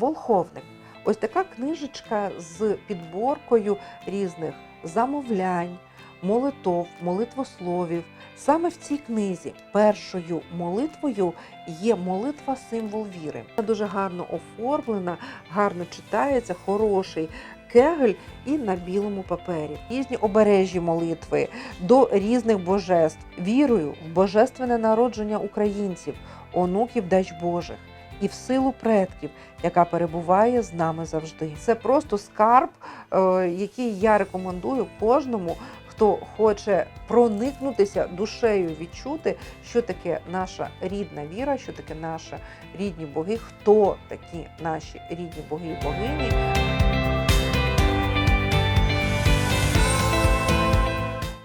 Волховник. Ось така книжечка з підборкою різних замовлянь, молитов, молитвословів. Саме в цій книзі першою молитвою є молитва символ віри. Вона дуже гарно оформлена, гарно читається, хороший кегель і на білому папері. Різні обережі молитви до різних божеств, вірою в божественне народження українців, онуків дач Божих. І в силу предків, яка перебуває з нами завжди. Це просто скарб, е, який я рекомендую кожному, хто хоче проникнутися душею, відчути, що таке наша рідна віра, що таке наші рідні боги, хто такі наші рідні боги і богині.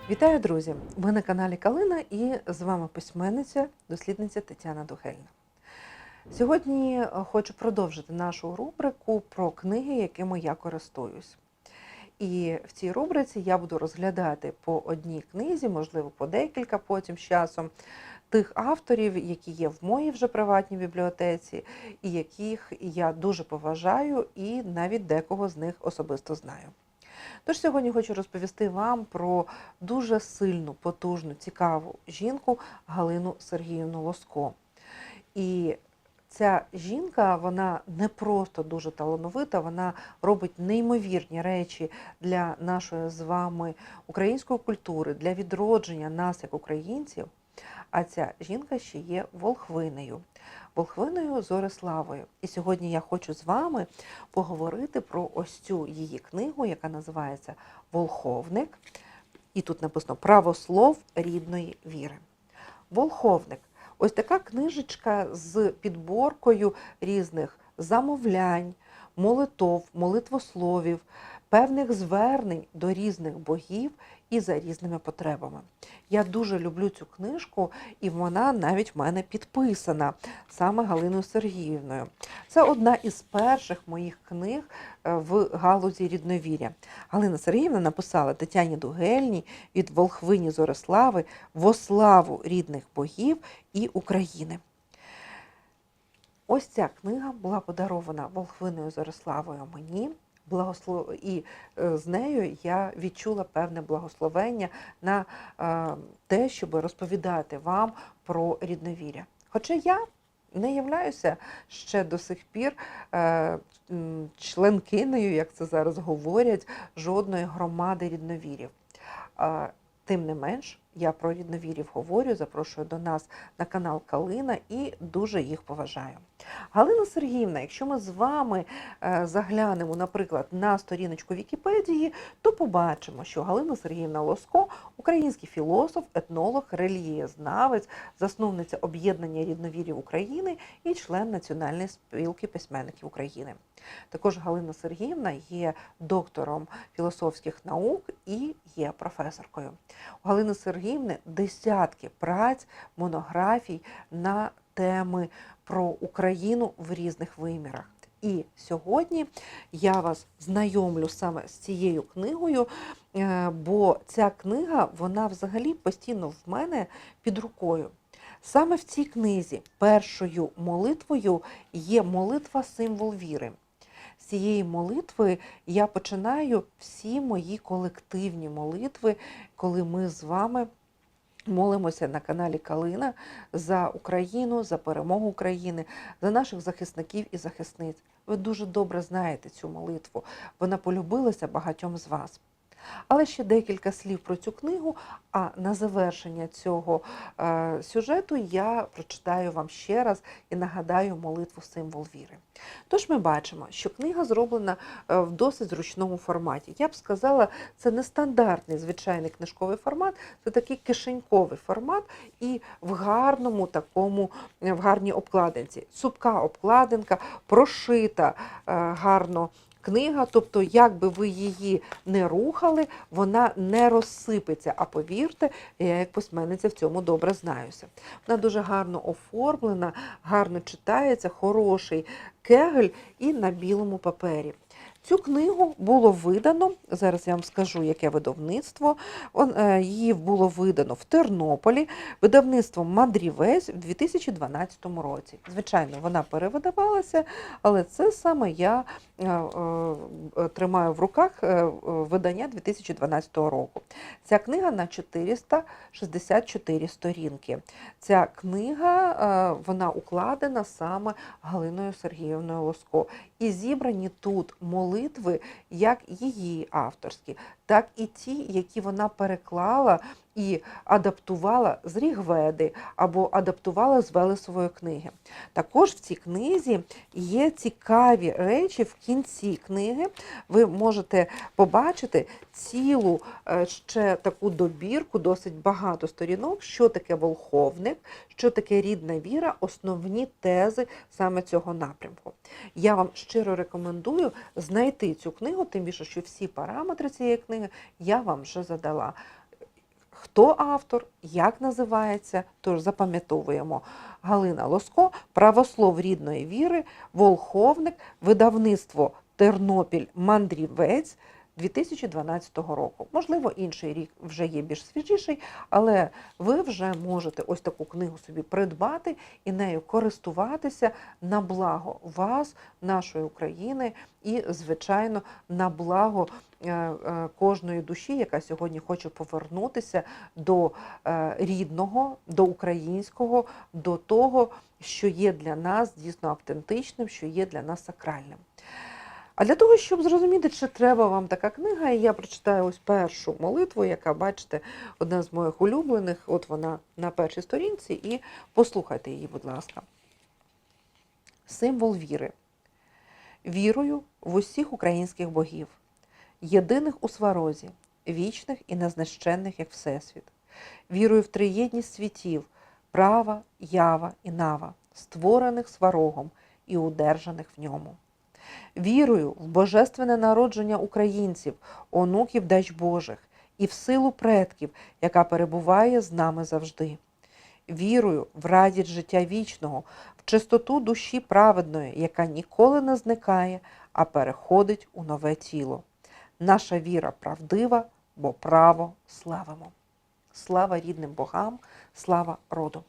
Вітаю, друзі! Ви на каналі Калина і з вами письменниця, дослідниця Тетяна Дугельна. Сьогодні е, хочу продовжити нашу рубрику про книги, якими я користуюсь. І в цій рубриці я буду розглядати по одній книзі, можливо, по декілька потім з часом, тих авторів, які є в моїй вже приватній бібліотеці, і яких я дуже поважаю, і навіть декого з них особисто знаю. Тож сьогодні хочу розповісти вам про дуже сильну, потужну, цікаву жінку Галину Сергіївну Лоско. І ця жінка, вона не просто дуже талановита, вона робить неймовірні речі для нашої з вами української культури, для відродження нас як українців. А ця жінка ще є волхвинею, волхвиною Зориславою. І сьогодні я хочу з вами поговорити про ось цю її книгу, яка називається Волховник. І тут написано Правослов рідної віри. Волховник. Ось така книжечка з підборкою різних замовлянь, молитов, молитвословів, певних звернень до різних богів і за різними потребами. Я дуже люблю цю книжку, і вона навіть в мене підписана саме Галиною Сергіївною. Це одна із перших моїх книг е, в галузі рідновіря. Галина Сергіївна написала Тетяні Дугельній від Волхвині Зорислави во славу рідних богів і України. Ось ця книга була подарована Волхвиною Зориславою мені. Благослов... І е, з нею я відчула певне благословення на е, те, щоб розповідати вам про рідновіря. Хоча я не являюся ще до сих пір е, членкиною, як це зараз говорять, жодної громади рідновірів. Тим не менш, я про рідновірів говорю, запрошую до нас на канал Калина і дуже їх поважаю. Галина Сергіївна, якщо ми з вами е, заглянемо, наприклад, на сторіночку Вікіпедії, то побачимо, що Галина Сергіївна Лоско український філософ, етнолог, релігієзнавець, засновниця об'єднання рідновірів України і член Національної спілки письменників України. Також Галина Сергіївна є доктором філософських наук і є професоркою. У Галини Сергіївни десятки праць, монографій на теми про Україну в різних вимірах. І сьогодні я вас знайомлю саме з цією книгою, е, бо ця книга вона взагалі постійно в мене під рукою. Саме в цій книзі першою молитвою є молитва символ віри. Цієї молитви я починаю всі мої колективні молитви, коли ми з вами молимося на каналі Калина за Україну, за перемогу України, за наших захисників і захисниць. Ви дуже добре знаєте цю молитву. Вона полюбилася багатьом з вас. Але ще декілька слів про цю книгу. А на завершення цього е, сюжету я прочитаю вам ще раз і нагадаю молитву символ віри. Тож ми бачимо, що книга зроблена е, в досить зручному форматі. Я б сказала, це не стандартний звичайний книжковий формат, це такий кишеньковий формат і в гарному такому, е, в гарній обкладинці. Цупка обкладинка, прошита гарно книга, тобто, як би ви її не рухали, вона не розсипеться. А повірте, я як письменниця в цьому добре знаюся. Вона дуже гарно оформлена, гарно читається, хороший кегель і на білому папері. Цю книгу було видано, зараз я вам скажу, яке видавництво. Е, Її було видано в Тернополі видавництвом Мандрівець в 2012 році. Звичайно, вона перевидавалася, але це саме я е, е, тримаю в руках видання 2012 року. Ця книга на 464 сторінки. Ця книга вона укладена саме Галиною Сергіївною Лоско. І зібрані тут молитви, як її авторські, так і ті, які вона переклала і адаптувала з Рігведи або адаптувала з Велесової книги. Також в цій книзі є цікаві речі в кінці книги. Ви можете побачити цілу е, ще таку добірку, досить багато сторінок, що таке волховник, що таке рідна віра, основні тези саме цього напрямку. Я вам щиро рекомендую знайти цю книгу, тим більше, що всі параметри цієї книги я вам вже задала. Хто автор, як називається, тож запам'ятовуємо. Галина Лоско, правослов рідної віри, Волховник, видавництво Тернопіль Мандрівець 2012 року. Можливо, інший рік вже є більш свіжіший, але ви вже можете ось таку книгу собі придбати і нею користуватися на благо вас, нашої України і, звичайно, на благо е, е, кожної душі, яка сьогодні хоче повернутися до е, рідного, до українського, до того, що є для нас дійсно автентичним, що є для нас сакральним. А для того, щоб зрозуміти, чи треба вам така книга, я прочитаю ось першу молитву, яка, бачите, одна з моїх улюблених, от вона на першій сторінці, і послухайте її, будь ласка. Символ віри. Вірую в усіх українських богів, єдиних у сварозі, вічних і незнищенних, як Всесвіт. Вірую в триєдність світів, права, ява і нава, створених сварогом і удержаних в ньому. Вірую в божественне народження українців, онуків дач Божих, і в силу предків, яка перебуває з нами завжди. Вірую в радість життя вічного, в чистоту душі праведної, яка ніколи не зникає, а переходить у нове тіло. Наша віра правдива, бо право славимо. Слава рідним богам, слава роду.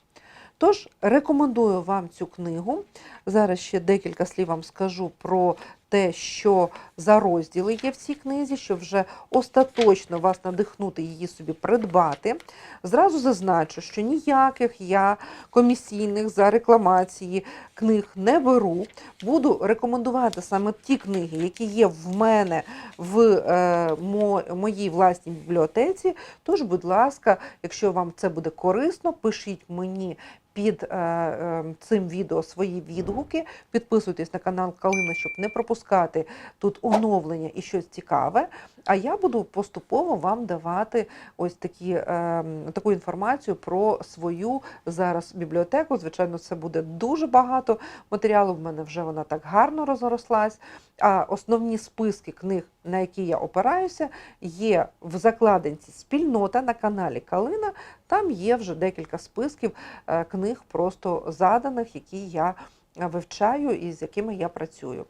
Тож рекомендую вам цю книгу. Зараз ще декілька слів вам скажу про те, що за розділи є в цій книзі, щоб вже остаточно вас надихнути її собі придбати. Зразу зазначу, що ніяких я комісійних за рекламації книг не беру. Буду рекомендувати саме ті книги, які є в мене в е, мо, моїй власній бібліотеці. Тож, будь ласка, якщо вам це буде корисно, пишіть мені під е, е, цим відео свої відгуки. Підписуйтесь на канал Калина, щоб не пропускати тут оновлення і щось цікаве. А я буду поступово вам давати ось такі, е, таку інформацію про свою зараз бібліотеку. Звичайно, це буде дуже багато матеріалу. В мене вже вона так гарно розрослась. А основні списки книг, на які я опираюся, є в закладинці спільнота на каналі Калина. Там є вже декілька списків е, книг, просто заданих, які я вивчаю і з якими я працюю.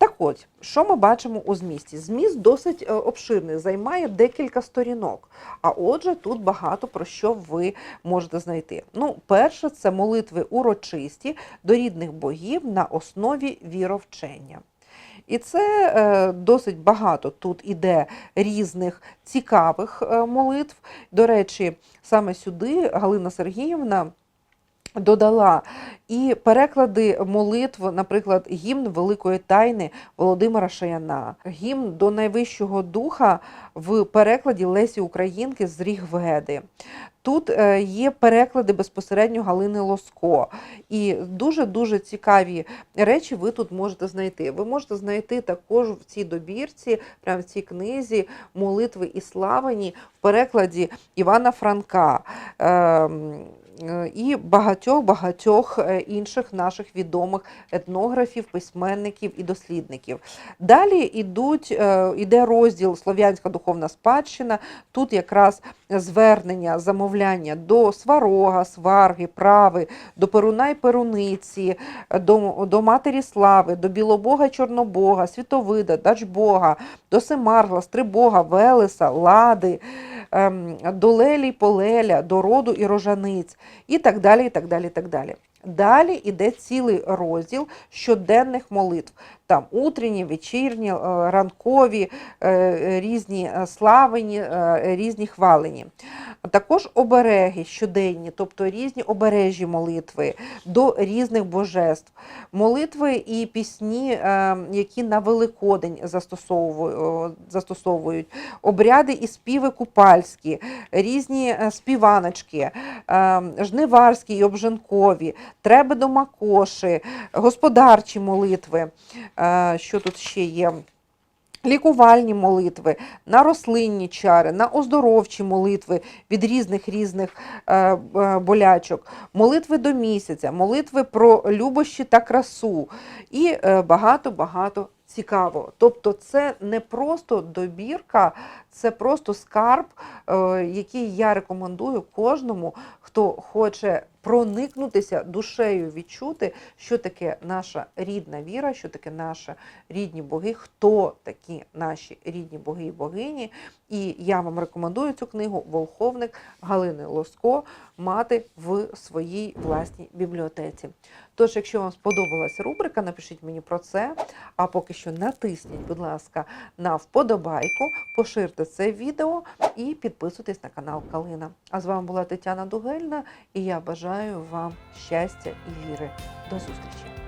Так от, що ми бачимо у змісті? Зміст досить е, обширний, займає декілька сторінок. А отже, тут багато про що ви можете знайти. Ну, перше, це молитви урочисті до рідних богів на основі віровчення. І це е, досить багато тут іде різних цікавих е, молитв. До речі, саме сюди Галина Сергіївна додала і переклади молитв, наприклад, гімн Великої Тайни Володимира Шаяна, гімн до найвищого духа в перекладі Лесі Українки з Рігведи. Тут е, є переклади безпосередньо Галини Лоско. І дуже-дуже цікаві речі ви тут можете знайти. Ви можете знайти також в цій добірці, прямо в цій книзі молитви і славені в перекладі Івана Франка. Е, і багатьох багатьох е, інших наших відомих етнографів, письменників і дослідників. Далі ідуть, е, іде розділ Слов'янська духовна спадщина. Тут якраз звернення, замовляння до сварога, сварги, прави, до перуна й перуниці, до, до матері слави, до білобога чорнобога, світовида, дачбога, до Семаргла, Стрибога, Велеса, Лади, до Лелі Полеля, до роду і рожаниць, і так далі. і так далі, і так далі. Далі йде цілий розділ щоденних молитв. Там утренні, вечірні, е, ранкові, е, різні е, славені, різні хвалені. Також обереги щоденні, тобто різні обережі молитви до різних божеств, молитви і пісні, е, які на Великодень застосовують, обряди і співи купальські, різні е, співаночки, е, жниварські і обжанкові, треба до макоші, господарчі молитви. Е, Що тут ще є? Лікувальні молитви, на рослинні чари, на оздоровчі молитви від різних різних е, е, болячок, молитви до місяця, молитви про любощі та красу і е, багато-багато цікавого. Тобто це не просто добірка, це просто скарб, е, який я рекомендую кожному, хто хоче проникнутися душею, відчути, що таке наша рідна віра, що таке наші рідні боги, хто такі наші рідні боги і богині. І я вам рекомендую цю книгу Волховник Галини Лоско мати в своїй власній бібліотеці. Тож, якщо вам сподобалася рубрика, напишіть мені про це. А поки що натисніть, будь ласка, на вподобайку, поширте це відео і підписуйтесь на канал Калина. А з вами була Тетяна Дугельна, і я бажаю вам щастя і віри. До зустрічі!